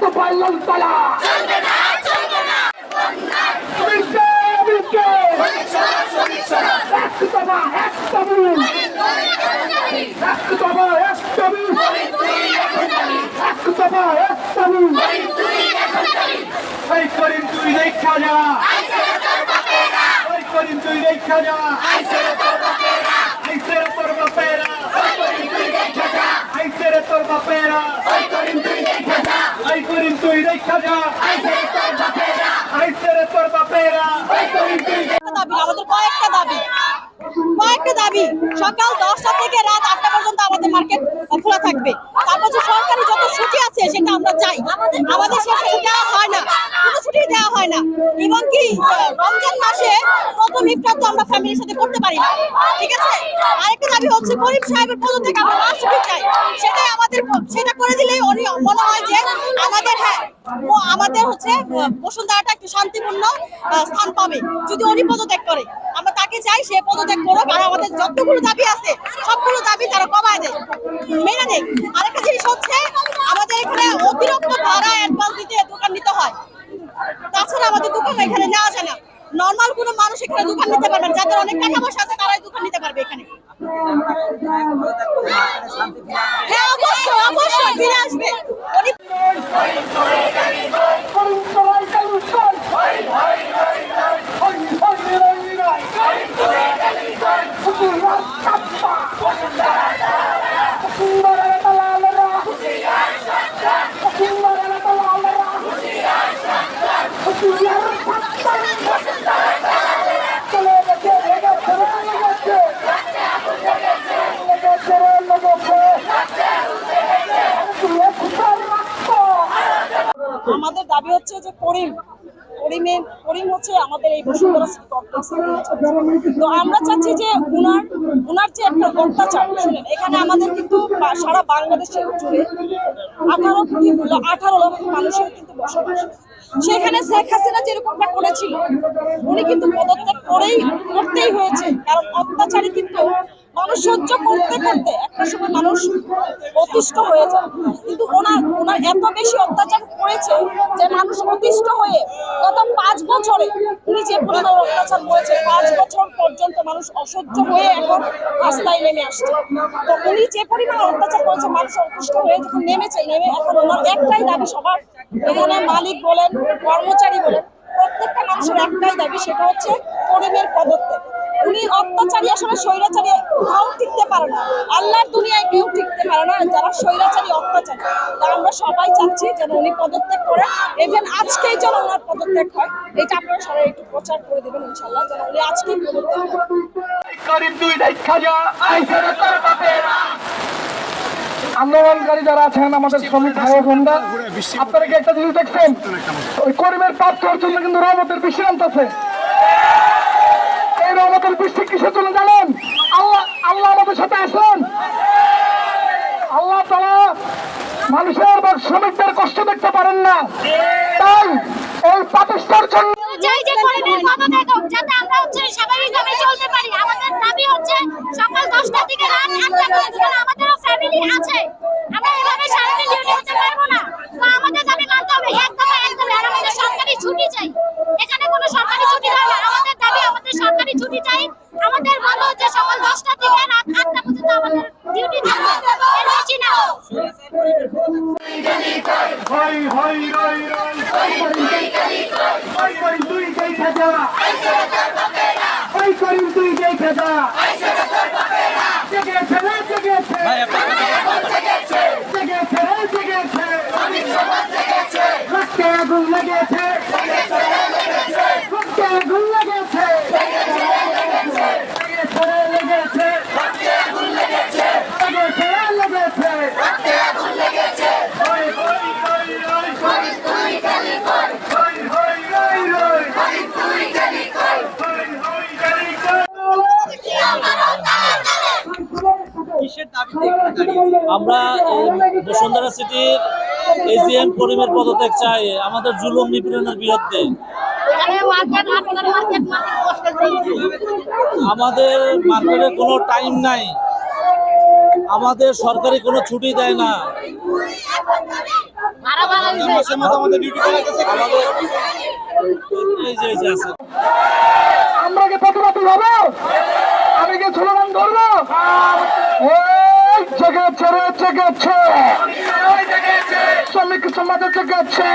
তো পারলাম তালা। মিলকে মিলকে এক দফা দেখা যা ওই করিম তুই দেখা যা আইসেরে তোর বাপেরা। আইসেরে তোর বাপেরা। ওই করিম তুই দাবি আমাদের কয়েকটা দাবি। কয়েকটা দাবি। সকাল দশটা থেকে রাত আটটা পর্যন্ত আমাদের মার্কেট খোলা থাকবে। তারপর যে সরকারি যত ছুটি আছে সেটা আমরা চাই। আমাদের সেটা দেওয়া হয় না। দেওয়া হয় না। এবং কি রমজান মাসে প্রথম ইফতার তো আমরা ফ্যামিলির সাথে করতে পারি না। ঠিক আছে? আরেকটা দাবি হচ্ছে করিম সাহেবের পদত্যাগ আমরা লাস্ট চাই। সেটাই আমাদের সেটা করে দিলেই মনে হয় যে আমাদের হ্যাঁ আমাদের হচ্ছে বসুন্ধরাটা একটু শান্তিপূর্ণ স্থান পাবে। যদি উনি পদত্যাগ করে, আমরা তাকে চাই সে পদত্যাগ করুক, আর আমাদের যতগুলো দাবি আছে, সবগুলো দাবি তারা কমায় দেয়, মেনে দেয় আরেকটা জিনিস হচ্ছে, আমাদের এখানে অতিরিক্ত ভাড়া অ্যাডভান্স দিতে দোকান নিতে হয়। তাছাড়া আমাদের দোকান এখানে নেওয়া যায় না। নর্মাল কোনো মানুষ এখানে দোকান নিতে পারবে যাদের অনেক টাকা পয়সা আছে, তারাই দোকান নিতে পারবে এখানে। হ্যাঁ অবশ্যই অবশ্যই। ফিরে আসবে উনি করিম তোরাই কালুসান হই হই হই হই হই রই রই ফুকুরা কাপ্পা ফুকুরা তালালরা ফুকুরা তালালরা ফুকুরা কাপ্পা চলে গেছে লেগে ছেড়ে লেগেছে লেগে ছেড়ে লেগেছে তুই ফুকার রক্ত আমাদের দাবি হচ্ছে যে করিম, করিমের, করিম হচ্ছে আমাদের এই বসুন্ধরা সিটি কমপ্লেক্স তো আমরা চাচ্ছি যে উনার উনার যে একটা অত্যাচার, শুনেন, এখানে আমাদের কিন্তু সারা বাংলাদেশের জুড়ে আঠারো কোটি আঠারো লক্ষ মানুষের কিন্তু বসবাস। সেখানে শেখ হাসিনা যেরকমটা করেছিল, উনি কিন্তু পদত্যাগ করেই করতেই হয়েছে। কারণ অত্যাচারী কিন্তু মানুষ সহ্য করতে করতে একটা সময় মানুষ অতিষ্ঠ হয়ে যায়। কিন্তু ওনার ওনার এত বেশি অত্যাচার করেছে যে মানুষ অতিষ্ঠ হয়ে গত পাঁচ বছরে উনি যে পরিমাণ অত্যাচার করেছে, পাঁচ বছর পর্যন্ত মানুষ অসহ্য হয়ে এখন রাস্তায় নেমে আসছে। তো উনি যে পরিমাণ অত্যাচার করেছে, মানুষ অতিষ্ঠ হয়ে যখন নেমেছে, নেমে এখন ওনার একটাই দাবি সবার। এখানে মালিক বলেন, কর্মচারী বলেন, প্রত্যেকটা মানুষের একটাই দাবি, সেটা হচ্ছে করিমের পদত্যাগ। উনি অত্যাচারী, আসলে স্বৈরাচারী কোথাও টিকতে পারে না। আল্লাহর দুনিয়ায় কেউ টিকতে পারে না, যারা স্বৈরাচারী, অত্যাচারী। তা আমরা সবাই চাচ্ছি যেন উনি পদত্যাগ করে ইভেন আজকেই যেন ওনার পদত্যাগ হয়, এটা আপনারা সবাই একটু প্রচার করে দেবেন ইনশাল্লাহ যেন উনি আজকেই পদত্যাগ করেন। আন্দোলনকারী যারা আছেন, আমাদের শ্রমিক ভাই বোনরা, আপনারা কি একটা জিনিস দেখছেন? ওই করিমের করার জন্য কিন্তু রহমতের বৃষ্টি নামতেছে রহমতের বৃষ্টি কিসের জন্য জানেন? আল্লাহ আল্লাহ আমাদের সাথে আসেন। আল্লাহ তারা মানুষের বা শ্রমিকদের কষ্ট দেখতে পারেন না। তাই এই প্রতিষ্ঠার জন্য চাই যে করিমের পদত্যাগ হোক, যাতে আমরা হচ্ছে স্বাভাবিকভাবে চলতে পারি আমাদের দাবি হচ্ছে সকাল দশটা থেকে রাত আটটা পর্যন্ত কারণ আমাদেরও ফ্যামিলি আছে আমরা এভাবে সারাদিন ডিউটি করতে পারব না তো আমাদের দাবি মানতে হবে একদম একদম আর আমাদের সরকারি ছুটি চাই এখানে কোনো সরকারি ছুটি দেওয়া না আমাদের দাবি আমাদের সরকারি ছুটি চাই আমাদের বন্ধ হচ্ছে সকাল দশটা থেকে রাত আটটা পর্যন্ত আমাদের ডিউটি থাকবে এর বেশি না হই হই রই রই। হই করিম তুই দেখা যা হই করিম তুই দেখা যা জেগেছে রে জেগেছে জেগেছে রে জেগেছে রক্তে আগুন লেগেছে রক্তে আগুন লেগেছে লেগেছে রে লেগেছে লেগেছে রে লেগেছে হই হই রই রই হই হই রই রই হই হই জানি কই আমরা এই বসুন্ধরা সিটির এজিএম করিমের পদত্যাগ চাই আমাদের জুলুম নিপীড়নের বিরুদ্ধে। আমাদের মার্কেটে কোনো টাইম নাই। আমাদের সরকারি কোনো ছুটি দেয় না। আমরা কি প্রতিবাদী হব? আমি কি স্লোগান ধরবো এই জেগেছে জেগেছে শ্রমিক সমাজ জেগেছে